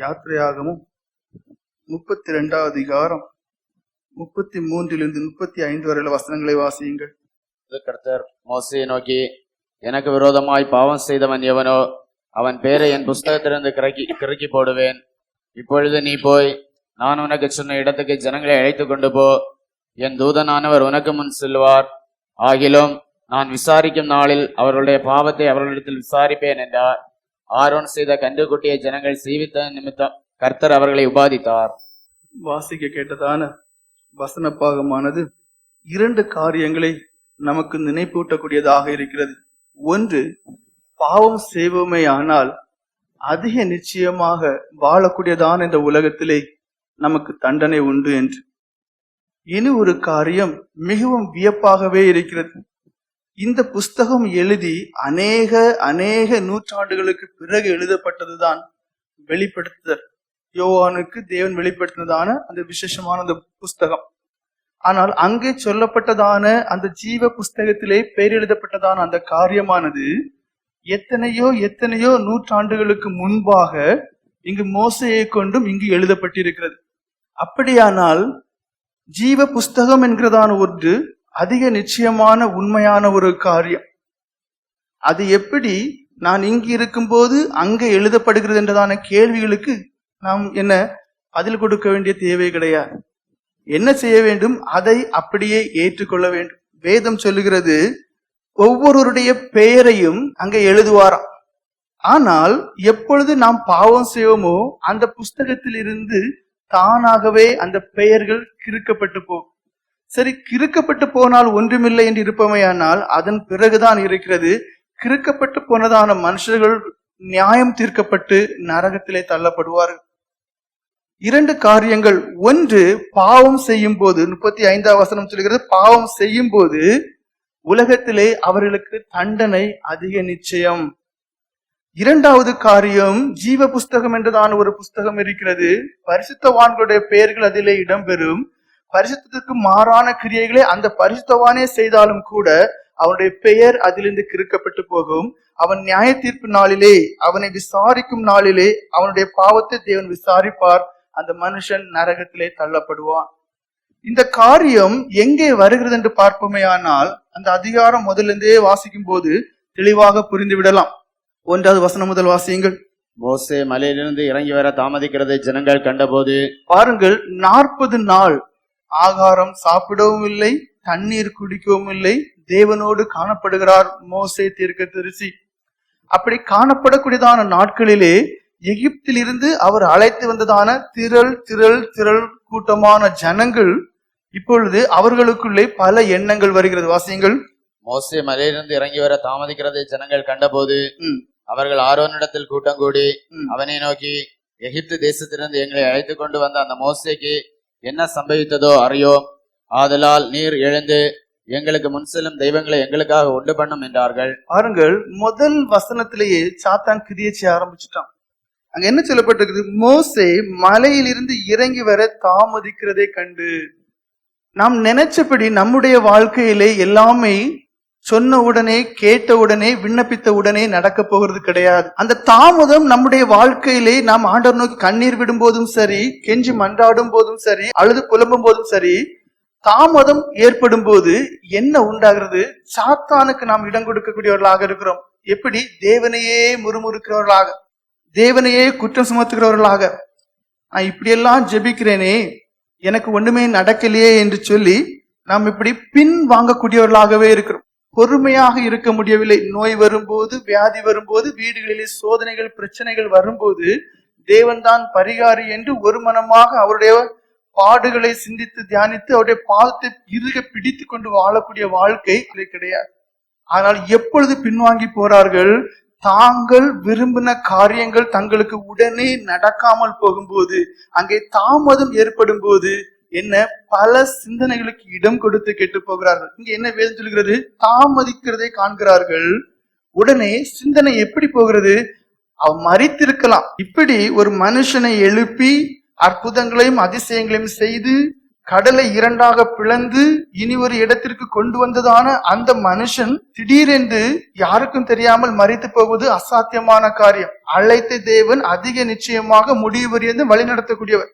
யாத்திரையாகமும் முப்பத்தி ரெண்டாவது அதிகாரம் முப்பத்தி மூன்றிலிருந்து முப்பத்தி ஐந்து வரையில வசனங்களை வாசியுங்கள். கர்த்தர் மோசையை நோக்கி எனக்கு விரோதமாய் பாவம் செய்தவன் எவனோ அவன் பேரை என் புஸ்தகத்திலிருந்து கிறக்கி கிறக்கி போடுவேன். இப்பொழுது நீ போய் நான் உனக்கு சொன்ன இடத்துக்கு ஜனங்களை அழைத்து கொண்டு போ. என் தூதனானவர் உனக்கு முன் செல்வார். ஆகிலும் நான் விசாரிக்கும் நாளில் அவர்களுடைய பாவத்தை அவர்களிடத்தில் விசாரிப்பேன் என்றார். ஆரோன் செய்த கன்றுக்குட்டியை ஜனங்கள் சீவித்த நிமித்தம் கர்த்தர் அவர்களை உபாதித்தார். வாசிக்க கேட்டதான வசன பாகமானது இரண்டு காரியங்களை நமக்கு நினைப்பூட்டக்கூடியதாக இருக்கிறது. ஒன்று பாவம் செய்வோமே ஆனால் அதிக நிச்சயமாக வாழக்கூடியதான இந்த உலகத்திலே நமக்கு தண்டனை உண்டு என்று. இனி ஒரு காரியம் மிகவும் வியப்பாகவே இருக்கிறது. இந்த புஸ்தகம் எழுதி அநேக அநேக நூற்றாண்டுகளுக்கு பிறகு எழுதப்பட்டதுதான் வெளிப்படுத்துதல் யோவானுக்கு தேவன் வெளிப்படுத்தினதான அந்த விசேஷமான அந்த புஸ்தகம். ஆனால் அங்கே சொல்லப்பட்டதான அந்த ஜீவ புஸ்தகத்திலே பெயர் எழுதப்பட்டதான அந்த காரியமானது எத்தனையோ எத்தனையோ நூற்றாண்டுகளுக்கு முன்பாக இங்கு மோசையை கொண்டும் இங்கு எழுதப்பட்டிருக்கிறது. அப்படியானால் ஜீவ புஸ்தகம் என்கிறதான ஒன்று அதிக நிச்சயமான உண்மையான ஒரு காரியம். அது எப்படி நான் இங்கு இருக்கும்போது அங்கே எழுதப்படுகிறது என்றதான கேள்விகளுக்கு நாம் என்ன பதில் கொடுக்க வேண்டிய தேவை கிடையாது. என்ன செய்ய வேண்டும்? அதை அப்படியே ஏற்றுக்கொள்ள வேண்டும். வேதம் சொல்லுகிறது ஒவ்வொருவருடைய பெயரையும் அங்கே எழுதுவாராம். ஆனால் எப்பொழுது நாம் பாவம் செய்வோமோ அந்த புஸ்தகத்தில் இருந்து தானாகவே அந்த பெயர்கள் கிறுக்கப்பட்டு போகும். சரி கிறுக்கப்பட்டு போனால் ஒன்றுமில்லை என்று இருப்பமையானால் அதன் பிறகுதான் இருக்கிறது. கிறுக்கப்பட்டு போனதான மனுஷர்கள் நியாயம் தீர்க்கப்பட்டு நரகத்திலே தள்ளப்படுவார்கள். இரண்டு காரியங்கள். ஒன்று பாவம் செய்யும் போது முப்பத்தி ஐந்தாம் வசனம் சொல்கிறது பாவம் செய்யும் போது உலகத்திலே அவர்களுக்கு தண்டனை அதிக நிச்சயம். இரண்டாவது காரியம் ஜீவ புஸ்தகம் என்றுதான் ஒரு புஸ்தகம் இருக்கிறது. பரிசுத்தவான்களுடைய பெயர்கள் அதிலே இடம்பெறும். பரிசுத்தத்துக்கு மாறான கிரியைகளை அந்த பரிசுத்தவானே செய்தாலும் கூட அவனுடைய பெயர் அதிலிருந்து கிறுக்கப்பட்டு போகும். அவன் நியாய தீர்ப்பு நாளிலே அவனை விசாரிக்கும் நாளிலே அவனுடைய பாவத்தை தேவன் விசாரிப்பார். அந்த மனுஷன் நரகத்திலே தள்ளப்படுவான். இந்த காரியம் எங்கே வருகிறது என்று பார்ப்போமேயானால் அந்த அதிகாரம் முதலிருந்தே வாசிக்கும் போது தெளிவாக புரிந்து விடலாம். ஒன்றாவது வசனம் முதல் வாசியுங்கள். மோசே மலையிலிருந்து இறங்கி வர தாமதிக்கிறதை ஜனங்கள் கண்டபோது பாருங்கள் நாற்பது நாள் ஆகாரம் சாப்பிடவும் இல்லை தண்ணீர் குடிக்கவும் இல்லை தேவனோடு காணப்படுகிறார் மோசே தீர்க்க தரிசி அப்படி காணப்படக்கூடியதான நாட்களிலே எகிப்திலிருந்து அவர் அழைத்து வந்ததான திரள் திரள் திரள் கூட்டமான ஜனங்கள் இப்பொழுது அவர்களுக்குள்ளே பல எண்ணங்கள் வருகிறது வாசியங்கள் மோசே மலையிலிருந்து இறங்கி வர தாமதிக்கிறதை ஜனங்கள் கண்டபோது. அவர்கள் ஆரோனிடத்தில் கூட்டம் கூடி. அவனை நோக்கி எகிப்து தேசத்திலிருந்து எங்களை அழைத்து கொண்டு வந்த அந்த மோசேக்கு என்ன சம்பவித்ததோ அறியோம் ஆதலால் நீர் எழுந்து எங்களுக்கு முன் செல்லும் தெய்வங்களை எங்களுக்காக உண்டு பண்ணும் என்றார்கள். பாருங்கள் முதல் வசனத்திலேயே சாத்தான் கிரியை செய்ய ஆரம்பிச்சுட்டான். அங்க என்ன சொல்லப்பட்டிருக்குது? மோசே மலையிலிருந்து இறங்கி வர தாமதிக்கிறதை கண்டு நாம் நினைச்சபடி நம்முடைய வாழ்க்கையிலே எல்லாமே சொன்ன உடனே கேட்ட உடனே விண்ணப்பித்த உடனே நடக்க போகிறது கிடையாது. அந்த தாமதம் நம்முடைய வாழ்க்கையிலே நாம் ஆண்டவர் நோக்கி கண்ணீர் விடும் போதும் சரி கெஞ்சி மன்றாடும் போதும் சரி அழுது புலம்பும் போதும் சரி தாமதம் ஏற்படும் போது என்ன உண்டாகிறது? சாத்தானுக்கு நாம் இடம் கொடுக்கக்கூடியவர்களாக இருக்கிறோம். எப்படி? தேவனையே முறுமுறுக்கிறவர்களாக. தேவனையே குற்றம் சுமத்துகிறவர்களாக. நான் இப்படியெல்லாம் ஜெபிக்கிறேனே எனக்கு ஒண்ணுமே நடக்கலையே என்று சொல்லி நாம் இப்படி பின் வாங்கக்கூடியவர்களாகவே இருக்கிறோம். பொறுமையாக இருக்க முடியவில்லை. நோய் வரும்போது வியாதி வரும்போது வீடுகளிலே சோதனைகள் பிரச்சனைகள் வரும்போது தேவன்தான் பரிகாரி என்று ஒரு மனமாக அவருடைய பாடுகளை சிந்தித்து தியானித்து அவருடைய பாதத்தை இறுக பிடித்து கொண்டு வாழக்கூடிய வாழ்க்கை கிடையாது. ஆனால் எப்பொழுது பின்வாங்கி போறார்கள்? தாங்கள் விரும்பின காரியங்கள் தங்களுக்கு உடனே நடக்காமல் போகும்போது அங்கே தாமதம் ஏற்படும் போது என்ன பல சிந்தனைகளுக்கு இடம் கொடுத்து கெட்டு போகிறார்கள் இங்க என்ன வேதம் சொல்கிறது தாமதிக்கிறதை காண்கிறார்கள். உடனே சிந்தனை எப்படி போகிறது? அவ மறித்திருக்கலாம். இப்படி ஒரு மனுஷனை எழுப்பி அற்புதங்களையும் அதிசயங்களையும் செய்து கடலை இரண்டாக பிளந்து இனி ஒரு இடத்திற்கு கொண்டு வந்ததான அந்த மனுஷன் திடீரென்று யாருக்கும் தெரியாமல் மறித்து போவது அசாத்தியமான காரியம். அழைத்த தேவன் அதிக நிச்சயமாக முடிவு வழி நடத்தக்கூடியவர்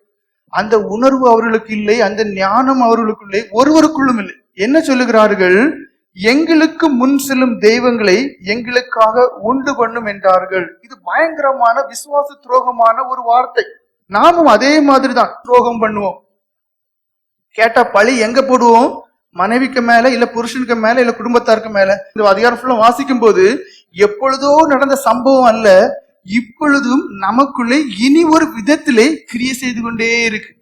அந்த உணர்வு அவர்களுக்கு இல்லை அந்த ஞானம் அவர்களுக்கு இல்லை ஒருவருக்குள்ளும் இல்லை. என்ன சொல்லுகிறார்கள்? எங்களுக்கு முன் செல்லும் தெய்வங்களை எங்களுக்காக உண்டு பண்ணும் என்றார்கள். இது பயங்கரமான விசுவாச துரோகமான ஒரு வார்த்தை. நாமும் அதே மாதிரிதான் துரோகம் பண்ணுவோம். கேட்டா பழி எங்க போடுவோம்? மனைவிக்கு மேல இல்ல புருஷனுக்கு மேல இல்ல குடும்பத்தாருக்கு மேல. இந்த அதிகாரம் ஃபுல்லா வாசிக்கும் போது எப்பொழுதோ நடந்த சம்பவம் அல்ல இப்பொழுதும் நமக்குள்ளே இனி ஒரு விதத்திலே கிரியை செய்து கொண்டே இருக்கு.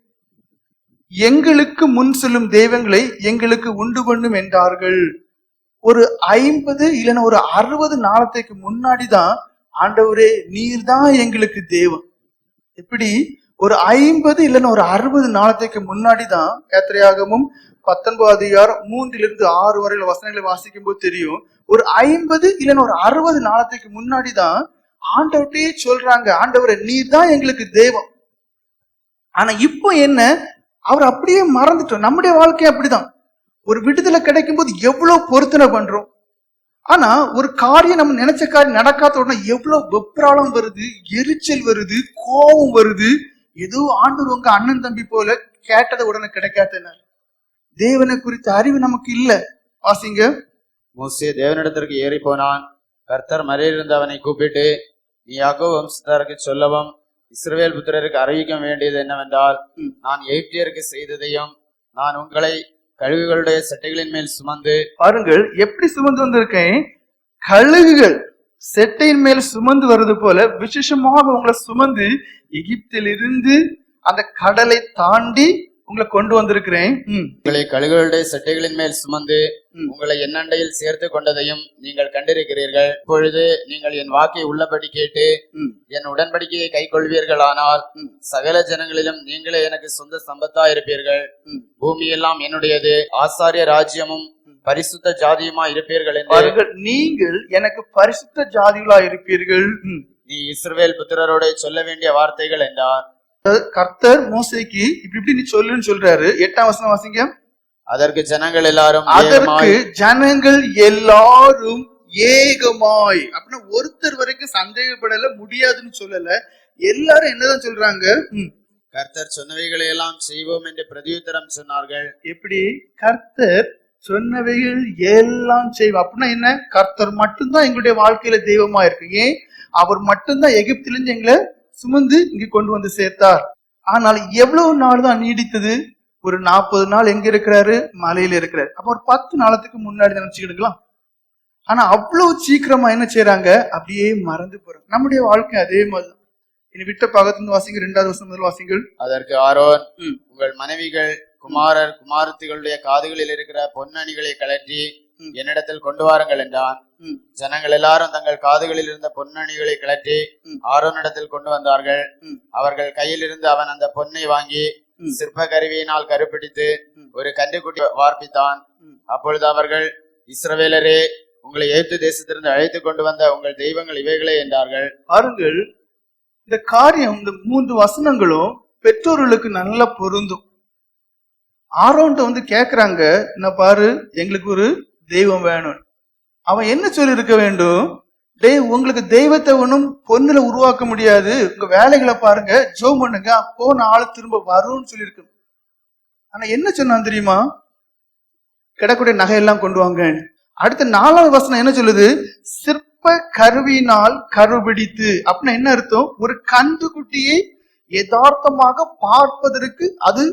எங்களுக்கு முன் செல்லும் தெய்வங்களை எங்களுக்கு உண்டு பண்ணும் என்றார்கள். ஒரு ஐம்பது இல்லைன்னா ஒரு அறுபது நாளத்துக்கு முன்னாடி தான் ஆண்டவரே நீர் தான் எங்களுக்கு தெய்வம் எப்படி? ஒரு ஐம்பது இல்லைன்னா ஒரு அறுபது நாளத்துக்கு முன்னாடி தான் யாத்திரையாகமும் பத்தொன்பது அதிகாரம் மூன்றிலிருந்து ஆறு வரையில வசனங்களை வாசிக்கும் போது தெரியும். ஒரு ஐம்பது இல்லைன்னா ஒரு அறுபது நாளத்துக்கு முன்னாடி தான் ஆண்டவர்கிட்டயே சொல்றாங்க ஆண்டவரை நீர் தான் எங்களுக்கு தெய்வம். ஆனா இப்போ என்ன? அவர் அப்படியே மறந்துட்டோம். நம்முடைய வாழ்க்கை அப்படிதான். ஒரு விடுதலை கிடைக்கும் போது எவ்வளவு பொருத்தனை பண்றோம். ஆனா ஒரு காரியம் நம்ம நினைச்ச காரியம் நடக்காத உடனே எவ்வளவு வெப்ராளம் வருது எரிச்சல் வருது கோபம் வருது. ஏதோ ஆண்டவர் உங்க அண்ணன் தம்பி போல கேட்டதை உடனே கிடைக்காதனர். தேவனை குறித்த அறிவு நமக்கு இல்ல. வாசிங்க. மோசே தேவனிடத்திற்கு ஏறி போனான் கர்த்தர் மறையிலிருந்து அவனை கூப்பிட்டு நீ யாக்கோ வம்சத்தாருக்கு சொல்லவும் இஸ்ரவேல் புத்திரருக்கு அறிவிக்க வேண்டியது என்னவென்றால். நான் எகிப்தியருக்கு செய்ததையும் நான் உங்களை கழுகுகளுடைய சட்டைகளின் மேல் சுமந்து பாருங்கள் எப்படி சுமந்து வந்திருக்கேன் கழுகுகள் செட்டையின் மேல் சுமந்து வருது போல விசேஷமாக உங்களை சுமந்து எகிப்திலிருந்து அந்த கடலை தாண்டி உங்களை கொண்டு வந்திருக்கிறேன் உங்களை கழுகுகளுடைய சட்டைகளின் மேல் சுமந்து. உங்களை எண்ணண்டையில் சேர்த்து கொண்டதையும் நீங்கள் கண்டிருக்கிறீர்கள். இப்பொழுது நீங்கள் என் வாக்கை உள்ளபடி கேட்டு என் உடன்படிக்கையை கை கொள்வீர்களானால். சகல ஜனங்களிலும் நீங்களே எனக்கு சொந்த சம்பத்தா இருப்பீர்கள். பூமியெல்லாம் என்னுடையது. ஆசாரிய ராஜ்யமும் பரிசுத்த ஜாதியுமா இருப்பீர்கள் என்று பாருங்கள் நீங்கள் எனக்கு பரிசுத்த ஜாதிகளா இருப்பீர்கள். நீ இஸ்ரவேல் புத்திரரோட சொல்ல வேண்டிய வார்த்தைகள் என்றார். கர்த்தர் மோசைக்கு இப்படி இப்படி நீ சொல்லுன்னு சொல்றாரு. எட்டாம் வசனம் வாசிங்க. அதற்கு ஜனங்கள் எல்லாரும் அதற்கு ஜனங்கள் எல்லாரும் ஏகமாய். அப்படின்னா ஒருத்தர் வரைக்கும் சந்தேகப்படல முடியாதுன்னு சொல்லல. எல்லாரும் என்னதான் சொல்றாங்க? கர்த்தர் சொன்னவைகளை எல்லாம் செய்வோம் என்று பிரதியுத்தரம் சொன்னார்கள். எப்படி? கர்த்தர் சொன்னவைகள் எல்லாம் செய்வோம் அப்படின்னா என்ன? கர்த்தர் மட்டும்தான் எங்களுடைய வாழ்க்கையில தெய்வமா இருக்கு. ஏன்? அவர் மட்டும்தான் எகிப்திலிருந்து எங்களை சுமந்து இங்க கொண்டு வந்து சேர்த்தார். ஆனால் எவ்வளவு நாள் தான் நீடித்தது? ஒரு நாற்பது நாள் எங்க இருக்கிறாரு மலையில இருக்கிறாரு அப்ப ஒரு பத்து நாளத்துக்கு முன்னாடி நினைச்சுக்கிடுங்களா ஆனா அவ்வளவு சீக்கிரமா என்ன செய்றாங்க அப்படியே மறந்து போறாங்க நம்முடைய வாழ்க்கை அதே மாதிரிதான் இனி விட்ட பக்கத்துல வாசிங்க ரெண்டாவது வருஷம் முதல் வாசிங்கள் அதற்கு ஆரோன். உங்கள் மனைவிகள் குமாரர் குமாரத்திகளுடைய காதுகளில் இருக்கிற பொன்னணிகளை கழற்றி ம். என்னிடத்தில் கொண்டு வாருங்கள் என்றான். ஜனங்கள் எல்லாரும் தங்கள் காதுகளில் இருந்த பொன்னணிகளை கழற்றி ம். ஆரோனிடத்தில் கொண்டு வந்தார்கள். அவர்கள் கையில் இருந்து அவன் அந்த பொன்னை வாங்கி. சிற்ப கருவியினால் கருப்பிடித்து. ஒரு கன்றுக்குட்டி வார்ப்பித்தான். அப்பொழுது அவர்கள் இஸ்ரவேலரே உங்களை ஏத்து தேசத்திலிருந்து அழைத்து கொண்டு வந்த உங்கள் தெய்வங்கள் இவைகளே என்றார்கள். பாருங்கள் இந்த காரியம் இந்த மூன்று வசனங்களும் பெற்றோர்களுக்கு நல்லா பொருந்தும். ஆரோன்ட்ட வந்து கேக்குறாங்க என்ன பாரு எங்களுக்கு ஒரு தெய்வம் வேணும். அவன் என்ன சொல்லி இருக்க வேண்டும்? டே உங்களுக்கு தெய்வத்தை ஒண்ணும் பொண்ணுல உருவாக்க முடியாது. உங்க வேலைகளை பாருங்க ஜோ பண்ணுங்க போன ஆளு திரும்ப வரும்னு சொல்லியிருக்கு ஆனா என்ன சொன்னான் தெரியுமா? கிடக்கூடிய நகையெல்லாம் கொண்டு வாங்க. அடுத்த நாலாவது வசனம் என்ன சொல்லுது? சிற்ப கருவியினால் கருபிடித்து. அப்படின்னா என்ன அர்த்தம்? ஒரு கன்றுக்குட்டியை யதார்த்தமாக பார்ப்பதற்கு அது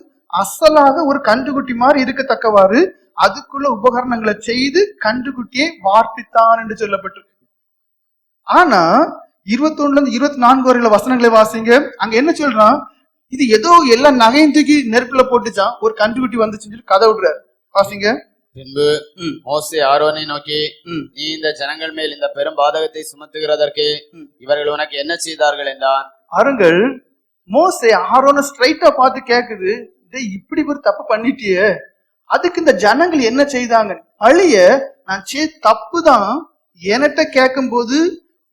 அசலாக ஒரு கன்றுக்குட்டி மாதிரி இருக்கத்தக்கவாறு அதுக்குள்ள உபகரணங்களை செய்து கன்றுக்குட்டியை வார்ப்பித்தான் என்று சொல்லப்பட்டிருக்கு. ஆனா இருபத்தொன்னுல இருந்து இருபத்தி நான்கு வரையில வசனங்களை வாசிங்க. அங்க என்ன சொல்றான்? இது ஏதோ எல்லா நகையும் தூக்கி நெருப்புல போட்டுச்சான் ஒரு கன்றுக்குட்டி வந்துச்சுன்னு சொல்லி கதை விடுறாரு. வாசிங்க. பின்பு. மோசே ஆரோனை நோக்கி. நீ இந்த ஜனங்கள் மேல் இந்த பெரும் பாதகத்தை சுமத்துகிறதற்கு. இவர்கள் உனக்கு என்ன செய்தார்கள்? என்றான். பாருங்கள் மோசே ஆரோன ஸ்ட்ரைட்டா பார்த்து கேக்குது. இப்படி ஒரு தப்பு பண்ணிட்டியே. அதுக்கு இந்த ஜனங்கள் என்ன செய்தாங்க? பழிய நான் சே தப்பு தான் என்கிட்ட கேட்கும்போது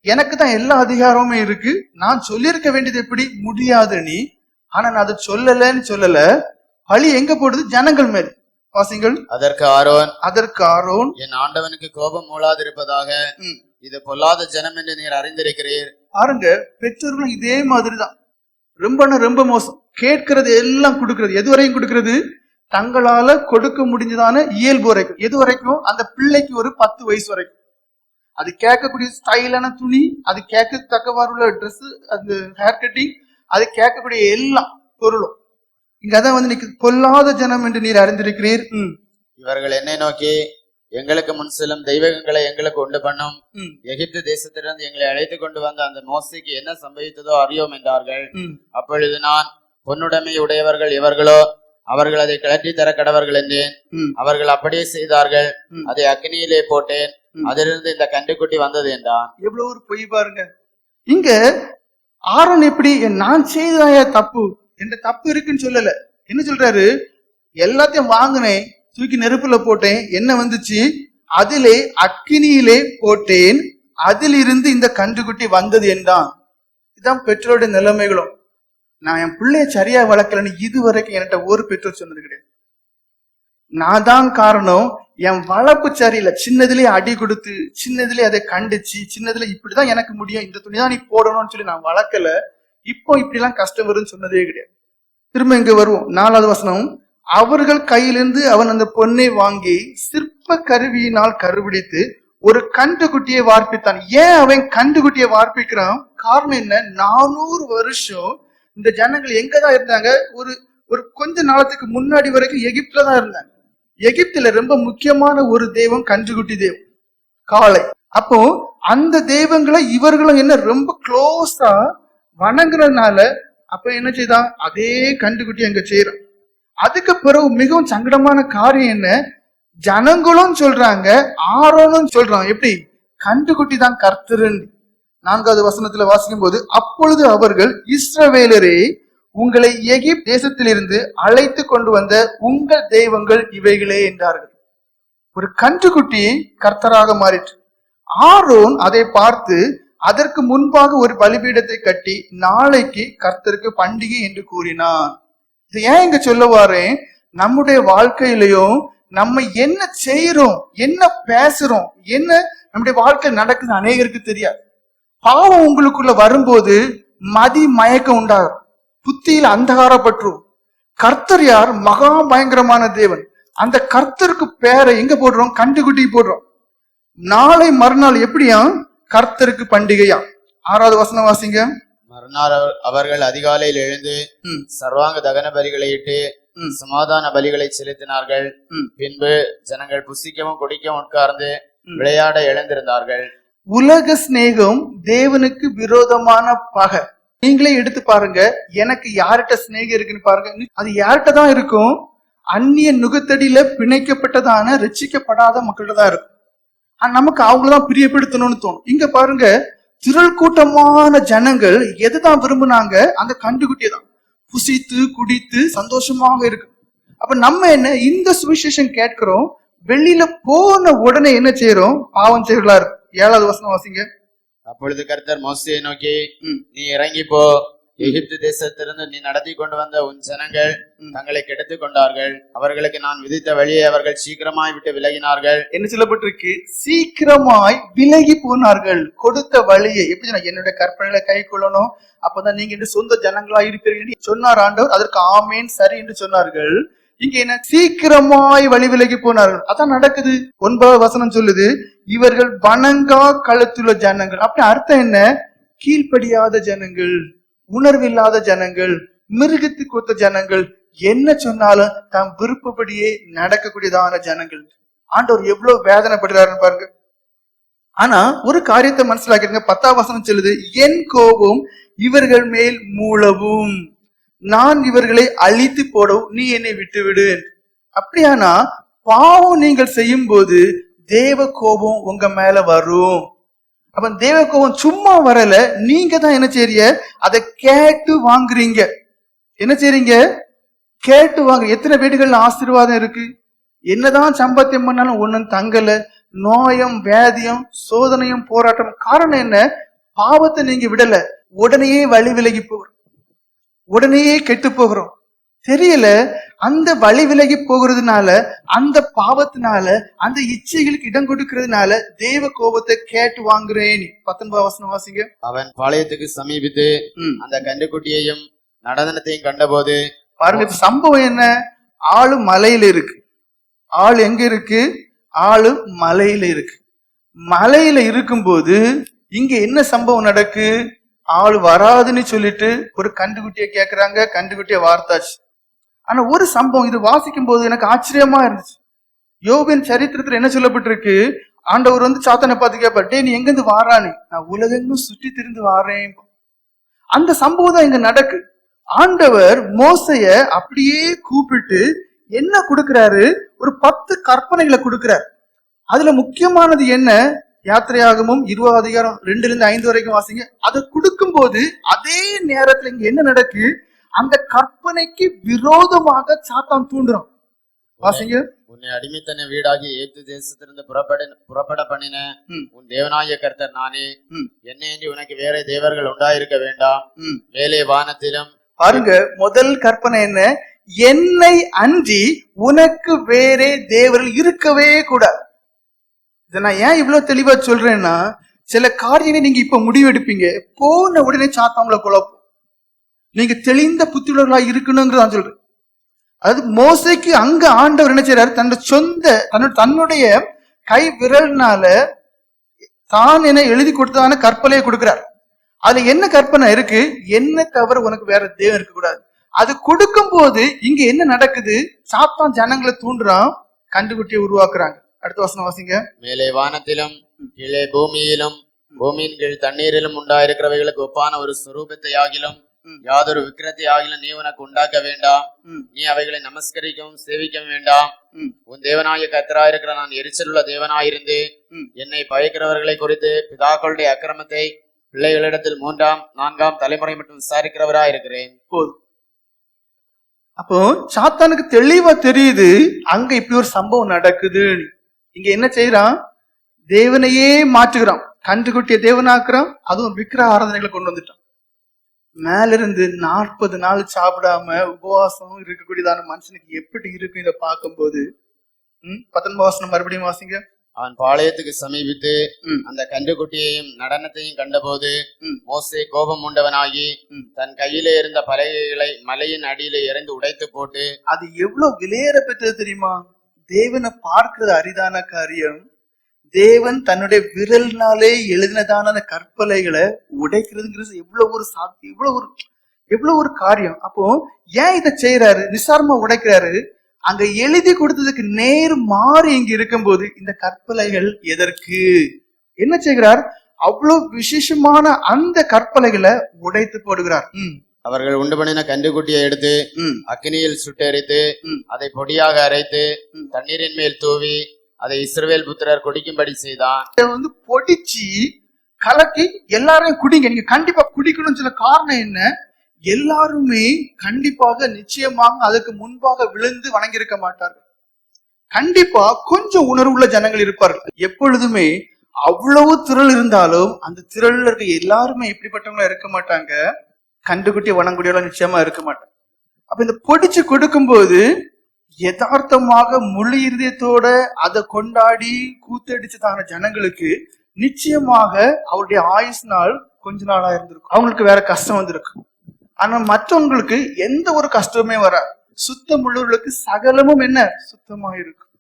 எனக்கு தான் எல்லா அதிகாரமுமே இருக்கு. நான் சொல்லியிருக்க வேண்டியது எப்படி? முடியாது நீ. ஆனா நான் அதை சொல்லலைன்னு சொல்லல. பழி எங்க போடுது? ஜனங்கள் மேல். வாசிங்கள். அதற்கு ஆரோன் அதற்கு ஆரோன். என் ஆண்டவனுக்கு கோபம் மூளாதிருப்பதாக. இது பொல்லாத ஜனம் என்று நீர் அறிந்திருக்கிறீர். பாருங்க பெற்றோர்களும் இதே மாதிரிதான். ரொம்பனா ரொம்ப மோசம். கேட்கறது எல்லாம் கொடுக்கிறது. எது வரைக்கும் கொடுக்கிறது? தங்களால கொடுக்க முடிஞ்சதான இயல்பு வரைக்கும். எது வரைக்கும்? அந்த பிள்ளைக்கு ஒரு பத்து வயசு வரைக்கும். அது கேட்கக்கூடிய ஸ்டைலான துணி அது கேட்கத்தக்கவாறு உள்ள ட்ரெஸ் அந்த ஹேர் கட்டிங் அது கேட்கக்கூடிய எல்லாம் பொருளும். இங்க அதான் வந்து நிக்கு பொல்லாத ஜனம் என்று நீர் அறிந்திருக்கிறீர். இவர்கள் என்னை நோக்கி எங்களுக்கு முன் செல்லும் தெய்வங்களை எங்களுக்கு உண்டு பண்ணும். எகிப்து தேசத்திலிருந்து எங்களை அழைத்து கொண்டு வந்த அந்த மோசைக்கு என்ன சம்பவித்ததோ அறியோம் என்றார்கள். அப்பொழுது நான் பொன்னுடைமை உடையவர்கள் இவர்களோ அவர்கள் அதை கிளட்டி தர கடவர்கள் என்றேன். அவர்கள் அப்படியே செய்தார்கள். அதை அக்னியிலே போட்டேன். அதிலிருந்து இந்த கன்றுக்குட்டி வந்தது என்றான். எவ்வளவு ஒரு பொய் பாருங்க. இங்க ஆரோன் எப்படி நான் செய்ததாய தப்பு என்ற தப்பு இருக்குன்னு சொல்லல. என்ன சொல்றாரு? எல்லாத்தையும் வாங்கினேன் தூக்கி நெருப்புல போட்டேன் என்ன வந்துச்சு அதிலே அக்கினியிலே போட்டேன் அதிலிருந்து இந்த கன்றுக்குட்டி வந்தது என்றான். இதான் பெற்றோருடைய நிலைமைகளும். நான் என் பிள்ளைய சரியா வளர்க்கலன்னு இதுவரைக்கும் என்கிட்ட ஒரு பெற்றோர் சொன்னது கிடையாது. நான் தான் காரணம் என் வளர்ப்பு சரியில்லை. சின்னதுலயே அடி கொடுத்து சின்னதுலயே அதை கண்டிச்சு சின்னதுல இப்படிதான் எனக்கு முடியும். இந்த துணி தான் நீ போடணும்னு சொல்லி நான் வளர்க்கல. இப்போ இப்படி எல்லாம் கஷ்டம் வரும்னு சொன்னதே கிடையாது. திரும்ப இங்க வருவோம். நாலாவது வசனம். அவர்கள் கையிலிருந்து அவன் அந்த பொண்ணை வாங்கி சிற்ப கருவியினால் கருவிடித்து ஒரு கன்றுக்குட்டியை வார்ப்பித்தான். ஏன் அவன் கண்டுகுட்டியை வார்ப்பிக்கிறான்? காரணம் என்ன? நானூறு வருஷம் இந்த ஜனங்கள் எங்கதான் இருந்தாங்க? ஒரு ஒரு கொஞ்ச நாளத்துக்கு முன்னாடி வரைக்கும் எகிப்துல தான் இருந்தாங்க. எகிப்துல ரொம்ப முக்கியமான ஒரு தெய்வம் கன்றுக்குட்டி தெய்வம் காளை. அப்போ அந்த தெய்வங்களை இவர்களும் என்ன ரொம்ப க்ளோஸா வணங்குறதுனால அப்ப என்ன செய்தான் அதே கண்டுக்குட்டி அங்க செய்யறான் அதுக்கு பிறகு மிகவும் சங்கடமான காரியம் என்ன? ஜனங்களும் சொல்றாங்க ஆரோனும் சொல்றான். எப்படி? கண்டுக்குட்டி தான் கர்த்தருன்னு. நான்காவது வசனத்துல வாசிக்கும் போது அப்பொழுது அவர்கள் இஸ்ரவேலரே உங்களை எகிப்து தேசத்திலிருந்து அழைத்து கொண்டு வந்த உங்கள் தெய்வங்கள் இவைகளே என்றார்கள். ஒரு கன்றுக்குட்டி கர்த்தராக மாறிற்று. ஆரோன் அதை பார்த்து அதற்கு முன்பாக ஒரு பலிபீடத்தை கட்டி நாளைக்கு கர்த்தருக்கு பண்டிகை என்று கூறினான். இது ஏன் இங்க சொல்ல வாரேன் நம்முடைய வாழ்க்கையிலையும் நம்ம என்ன செய்யறோம் என்ன பேசுறோம் என்ன நம்முடைய வாழ்க்கை நடக்குது அநேகருக்கு தெரியாது. பாவம் உங்களுக்குள்ள வரும்போது மதி மயக்கம் உண்டாகும். புத்தியில் அந்தகாரப்பற்றும் கர்த்தர் யார்? மகா பயங்கரமான தேவன். அந்த கர்த்தருக்கு பேரை எங்க போடுறோம்? கண்டுகுட்டி போடுறோம். நாளை மறுநாள் எப்படியா? கர்த்தருக்கு பண்டிகையா? ஆறாவது வசனம் வாசிங்க. மறுநாள் அவர்- அவர்கள் அதிகாலையில் எழுந்து. சர்வாங்க தகன பலிகளை இட்டு. சமாதான பலிகளை செலுத்தினார்கள். பின்பு ஜனங்கள் புசிக்கவும் குடிக்கவும் உட்கார்ந்து. விளையாட எழுந்திருந்தார்கள். உலக சிநேகம் தேவனுக்கு விரோதமான பகை. நீங்களே எடுத்து பாருங்க. எனக்கு யார்கிட்ட சிநேகம் இருக்குன்னு பாருங்க. அது யார்கிட்ட தான் இருக்கும்? அந்நிய நுகத்தடியில பிணைக்கப்பட்டதான ரட்சிக்கப்படாத மக்கள்கிட்ட தான் இருக்கும். நமக்கு அவங்களதான் பிரியப்படுத்தணும்னு தோணும். இங்க பாருங்க. திரள் கூட்டமான ஜனங்கள் எதுதான் விரும்புனாங்க? அந்த கண்டுகுட்டியை தான். புசித்து குடித்து சந்தோஷமாக இருக்கு. அப்ப நம்ம என்ன இந்த சுவிசேஷம் கேட்கிறோம். வெளியில போன உடனே என்ன செய்யறோம்? பாவம் செய்யறா இருக்கு. ஏழாவது வசனம் வாசிங்க. அப்பொழுது கர்த்தர் மோசையை நோக்கி. நீ இறங்கி போ எகிப்து தேசத்திலிருந்து நீ நடத்தி கொண்டு வந்த உன் ஜனங்கள். தங்களை கெடுத்துக் கொண்டார்கள். அவர்களுக்கு நான் விதித்த வழியை அவர்கள் சீக்கிரமாய் விட்டு விலகினார்கள். என்ன சொல்லப்பட்டிருக்கு? சீக்கிரமாய் விலகி போனார்கள். கொடுத்த வழியை எப்படி என்னுடைய கற்பனைகளை கை கொள்ளணும். அப்பதான் நீங்க என்று சொந்த ஜனங்களா இருப்பீர்கள் என்று சொன்னார் ஆண்டவர். அதற்கு ஆமேன் சரி என்று சொன்னார்கள். இங்க என்ன? சீக்கிரமாய் வழி விலகி போனார்கள். அதான் நடக்குது. ஒன்பதாவது வசனம் சொல்லுது இவர்கள் வணங்கா கழுத்துள்ள ஜனங்கள். அப்படி அர்த்தம் என்ன? கீழ்ப்படியாத ஜனங்கள் உணர்வில்லாத ஜனங்கள் மிருகத்து கொத்த ஜனங்கள் என்ன சொன்னாலும் தாம் விருப்பப்படியே நடக்கக்கூடியதான ஜனங்கள். ஆண்டவர் எவ்வளவு வேதனைப்படுறாருன்னு பாருங்க. ஆனா ஒரு காரியத்தை மனசிலாக்கிருங்க பத்தாம் வசனம் சொல்லுது என் கோபம் இவர்கள் மேல் மூளவும். நான் இவர்களை அழித்து போடவும். நீ என்னை விட்டு விடு அப்படியானா பாவம் நீங்கள் செய்யும் போது தேவ கோபம் உங்க மேல வரும். அப்ப தேவ கோபம் சும்மா வரல. நீங்க தான் என்ன செய்றீங்க? அதை கேட்டு வாங்குறீங்க. என்ன செய்றீங்க? கேட்டு வாங்க எத்தனை வீடுகள்ல ஆசீர்வாதம் இருக்கு? என்னதான் சம்பத்தியம் பண்ணாலும் ஒண்ணும் தங்கல. நோயம் வேதியம் சோதனையும் போராட்டம் காரணம் என்ன? பாவத்தை நீங்க விடல. உடனேயே வழி விலகி போகிறோம். உடனேயே கெட்டு போகிறோம். தெரியல. அந்த வழி விலகி போகிறதுனால அந்த பாவத்தினால அந்த இச்சைகளுக்கு இடம் கொடுக்கறதுனால தேவ கோபத்தை கேட்டு வாங்குறேன். பத்தொன்பது வசனம் வாசிங்க. அவன் பாளையத்துக்கு சமீபித்து. அந்த கன்றுக்குட்டியையும் நடனத்தையும் கண்டபோது பாருங்க சம்பவம் என்ன? ஆளு மலையில இருக்கு. ஆள் எங்க இருக்கு? ஆளு மலையில இருக்கு. மலையில இருக்கும்போது இங்க என்ன சம்பவம் நடக்கு? ஆள் வராதுன்னு சொல்லிட்டு ஒரு கண்டுகுட்டிய கேக்குறாங்க. கண்டுகுட்டிய வார்த்தாச்சு. ஆனா ஒரு சம்பவம் இது வாசிக்கும் போது எனக்கு ஆச்சரியமா இருந்துச்சு. யோபின் சரித்திரத்துல என்ன சொல்லப்பட்டிருக்கு? ஆண்டவர் வந்து சாத்தனை பார்த்து கேட்பார் டே நீ எங்கிருந்து வாரானே? நான் உலகெங்கும் சுற்றி திரிந்து வாரேன். அந்த சம்பவம் தான் இங்க நடக்கு. ஆண்டவர் மோசைய அப்படியே கூப்பிட்டு என்ன கொடுக்கிறாரு? ஒரு பத்து கற்பனைகளை கொடுக்கிறார். அதுல முக்கியமானது என்ன? யாத்திரையாகமும் இருபது அதிகாரம் ரெண்டுல இருந்து ஐந்து வரைக்கும் வாசிங்க. அதை கொடுக்கும் போது அதே நேரத்துல இங்க என்ன நடக்கு? அந்த கற்பனைக்கு விரோதமாக சாத்தான் தூண்டுறான். வாசிங்க. உன்னை அடிமைத்தன வீடாகி ஏத்து தேசத்திலிருந்து புறப்பட புறப்பட பண்ணின. உன் தேவனாய கர்த்தர் நானே. ம். என்னையன்றி உனக்கு வேற தேவர்கள் உண்டாயிருக்க வேண்டாம். மேலே வானத்திலும் பாருங்க முதல் கற்பனை என்ன? என்னை அன்றி உனக்கு வேறே தேவர்கள் இருக்கவே கூடாது. இதை நான் ஏன் இவ்வளவு தெளிவா சொல்றேன்னா சில காரியங்களை நீங்க இப்ப முடிவெடுப்பீங்க. போன உடனே சாத்தாங்கள குழப்பம். நீங்க தெளிந்த புத்தியுள்ளவர்களா இருக்கணுங்கிறத நான் சொல்றேன். அதாவது மோசைக்கு அங்க ஆண்டவர் என்ன செய்யறாரு தன்னோட சொந்த தன்னோட தன்னுடைய கை விரல்னால தான் என எழுதி கொடுத்ததான கற்பனையை கொடுக்கிறார். அதுல என்ன கற்பனை இருக்கு? என்ன தவிர உனக்கு வேற தேவம் இருக்கக்கூடாது. அது கொடுக்கும் போது இங்க என்ன நடக்குது? சாத்தான் ஜனங்களை தூண்டுறான் கண்டுகுட்டியை உருவாக்குறாங்க. அடுத்த வசனம் வாசிங்க. மேலே வானத்திலும் கீழே பூமியிலும் பூமியின் கீழ் தண்ணீரிலும் உண்டாயிருக்கிறவைகளுக்கு ஒப்பான ஒரு சுரூபத்தை ஆகிலும் யாதொரு விக்கிரத்தை ஆகிலும் நீ உனக்கு உண்டாக்க வேண்டாம். நீ அவைகளை நமஸ்கரிக்கவும் சேவிக்கவும் வேண்டாம். உன் தேவனாய கத்தராயிருக்கிற நான் எரிச்சலுள்ள தேவனாயிருந்து. என்னை பயக்கிறவர்களை குறித்து பிதாக்களுடைய அக்கிரமத்தை பிள்ளைகளிடத்தில் மூன்றாம் நான்காம் தலைமுறை மட்டும் விசாரிக்கிறவராயிருக்கிறேன் போதும் அப்போ சாத்தானுக்கு தெளிவா தெரியுது அங்க இப்படி ஒரு சம்பவம் நடக்குது இங்க என்ன செய்யறான் தேவனையே மாற்றுகிறான் கன்றுக்குட்டிய தேவனாக்குறான் அதுவும் விக்கிர ஆராதனைகளை கொண்டு வந்துட்டான் மேல இருந்து நாற்பது நாள் சாப்பிடாம உபவாசம் இருக்கக்கூடியதான மனுஷனுக்கு எப்படி இருக்கும் இதை பார்க்கும்போது ம் பத்தொன்பது வாசனம் மறுபடியும் வாசிங்க அவன் பாளையத்துக்கு சமீபித்து. அந்த கன்றுக்குட்டியையும் நடனத்தையும் கண்டபோது. மோசே கோபம் உண்டவனாகி. தன் கையிலே இருந்த பலகைகளை மலையின் அடியிலே எறிந்து உடைத்து போட்டு அது எவ்வளவு விலையேற பெற்றது தெரியுமா தேவனை பார்க்கிறது அரிதான காரியம் தேவன் தன்னுடைய விரல்னாலே எழுதினதான அந்த கற்பலைகளை உடைக்கிறதுங்கிறது எவ்வளவு ஒரு சாத்தி எவ்வளவு ஒரு எவ்வளவு ஒரு காரியம். அப்போ ஏன் இதை செய்யறாரு நிசாரமா உடைக்கிறாரு? அங்க எழுதி கொடுத்ததுக்கு நேர் மாறி இங்க இருக்கும்போது இந்த கற்பலைகள் எதற்கு? என்ன செய்கிறார்? அவ்வளவு விசேஷமான அந்த கற்பலைகளை உடைத்து போடுகிறார். அவர்கள் உண்டு பண்ணின கன்றுக்குட்டியை எடுத்து ம். அக்கினியில் சுட்டெரித்து. அதை பொடியாக அரைத்து. தண்ணீரின் மேல் தூவி அதை இஸ்ரவேல் புத்திரர் குடிக்கும்படி செய்தான். இதை வந்து பொடிச்சு கலக்கி எல்லாரையும் குடிங்க. நீங்க கண்டிப்பா குடிக்கணும்னு சொல்ல காரணம் என்ன? எல்லாருமே கண்டிப்பாக நிச்சயமாக அதுக்கு முன்பாக விழுந்து வணங்கியிருக்க மாட்டார்கள். கண்டிப்பா கொஞ்சம் உணர்வுள்ள ஜனங்கள் இருப்பார்கள். எப்பொழுதுமே அவ்வளவு திரள் இருந்தாலும் அந்த திரள்ல இருக்க எல்லாருமே இப்படிப்பட்டவங்களா இருக்க மாட்டாங்க. கண்டுகுட்டி வணங்குடியெல்லாம் நிச்சயமா இருக்க மாட்டாங்க. அப்ப இந்த பொடிச்சு கொடுக்கும்போது யதார்த்தமாக முழு இருதயத்தோட அதை கொண்டாடி கூத்தடிச்சதான ஜனங்களுக்கு நிச்சயமாக அவருடைய ஆயுஸ் நாள் கொஞ்ச நாளா இருந்திருக்கும். அவங்களுக்கு வேற கஷ்டம் வந்திருக்கும் ஆனா மற்றவங்களுக்கு எந்த ஒரு கஷ்டமுமே வராது. சுத்தம் உள்ளவர்களுக்கு சகலமும் என்ன? சுத்தமா இருக்கும்.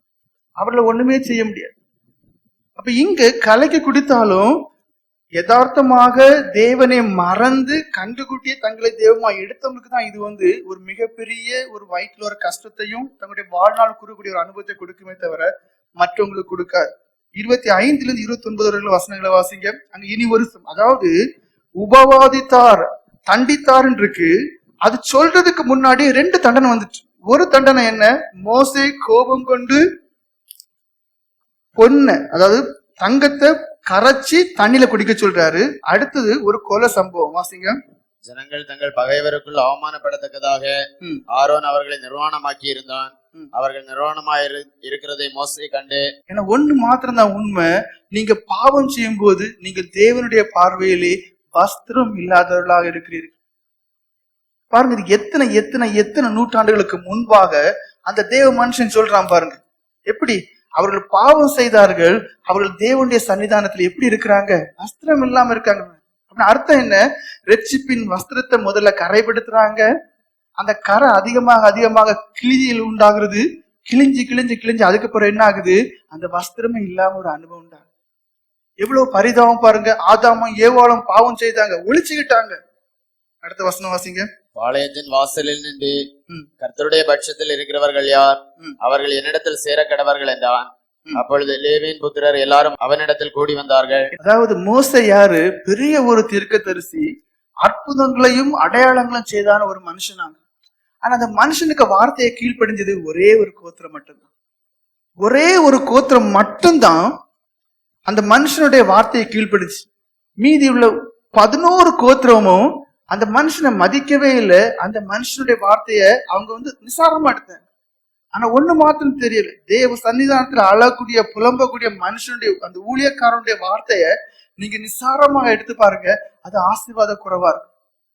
அவர்களை ஒண்ணுமே செய்ய முடியாது. அப்ப இங்க கலைக்கு குடித்தாலும் யதார்த்தமாக தேவனை மறந்து கண்டுகுட்டியே தங்களை தெய்வமா எடுத்தவங்களுக்கு தான் இது வந்து ஒரு மிகப்பெரிய ஒரு வயிற்றுல ஒரு கஷ்டத்தையும் தங்களுடைய வாழ்நாள் கூறக்கூடிய ஒரு அனுபவத்தை கொடுக்குமே தவிர மற்றவங்களுக்கு கொடுக்காது. இருபத்தி ஐந்துல இருந்து இருபத்தி ஒன்பது வரைக்கும் வசனங்களை வாசிங்க. அங்க இனி ஒரு அதாவது உபவாதித்தார் தண்டித்தார் இருக்கு அது சொல்றதுக்கு முன்னாடி ரெண்டு தண்டனை வந்துச்சு. ஒரு தண்டனை என்ன? மோசை கோபம் கொண்டு பொண்ண அதாவது தங்கத்தை கரைச்சி தண்ணியில குடிக்க சொல்றாரு. அடுத்தது ஒரு கொலை சம்பவம். வாசிங்க. ஜனங்கள் தங்கள் பகைவருக்குள் அவமானப்படத்தக்கதாக. ஆரோன் அவர்களை நிர்வாணமாக்கி இருந்தான். அவர்கள் நிர்வாணமாய் இரு- இருக்கிறதை மோசே கண்டு ஏன்னா ஒண்ணு மாத்திரம் தான் உண்மை. நீங்க பாவம் செய்யும் போது நீங்க தேவனுடைய பார்வையிலே வஸ்திரம் இல்லாதவர்களாக இருக்கிறீர்கள். பாருங்க இது எத்தனை எத்தனை எத்தனை நூற்றாண்டுகளுக்கு முன்பாக அந்த தேவ மனுஷன் சொல்றான் பாருங்க. எப்படி? அவர்கள் பாவம் செய்தார்கள் அவர்கள் தேவனுடைய சன்னிதானத்துல எப்படி இருக்கிறாங்க? வஸ்திரம் இல்லாம இருக்காங்க. அப்படின்னு அர்த்தம் என்ன? ரெட்சிப்பின் வஸ்திரத்தை முதல்ல கரைப்படுத்துறாங்க. அந்த கரை அதிகமாக அதிகமாக கிழிஞ்சியில் உண்டாகிறது. கிழிஞ்சு கிழிஞ்சு கிழிஞ்சு அதுக்கு பிறகு என்ன ஆகுது? அந்த வஸ்திரமே இல்லாம ஒரு அனுபவம் தான் எவ்வளவு பரிதாபம் பாருங்க. ஆதாமும் ஏவாளும் பாவம் செய்தாங்க. ஒழிச்சுக்கிட்டாங்க. அடுத்த வசனம் வாசிங்க. பாளையத்தின் வாசலில் நின்று. கர்த்தருடைய பட்சத்தில் இருக்கிறவர்கள் யார். அவர்கள் என்னிடத்தில் சேர கடவர்கள் என்றான். அப்பொழுது லேவியின் புத்திரர் எல்லாரும் அவனிடத்தில் கூடி வந்தார்கள். அதாவது மோச யாரு? பெரிய ஒரு தீர்க்கதரிசி அற்புதங்களையும் அடையாளங்களும் செய்தான ஒரு மனுஷனாங்க ஆனா அந்த மனுஷனுக்கு வார்த்தையை கீழ்ப்படிஞ்சது ஒரே ஒரு கோத்திரம் மட்டும்தான். ஒரே ஒரு கோத்திரம் மட்டும்தான் அந்த மனுஷனுடைய வார்த்தையை கீழ்ப்படிச்சு. மீதி உள்ள பதினோரு கோத்திரமும் அந்த மனுஷனை மதிக்கவே இல்லை. அந்த மனுஷனுடைய வார்த்தையை அவங்க வந்து நிசாரமா எடுத்தாங்க. ஆனா ஒண்ணு மாத்திரம் தெரியல. தேவ சன்னிதானத்துல அழக்கூடிய புலம்பக்கூடிய மனுஷனுடைய அந்த ஊழியக்காரனுடைய வார்த்தைய நீங்க நிசாரமா எடுத்து பாருங்க. அது ஆசீர்வாத குறைவா இருக்கும்.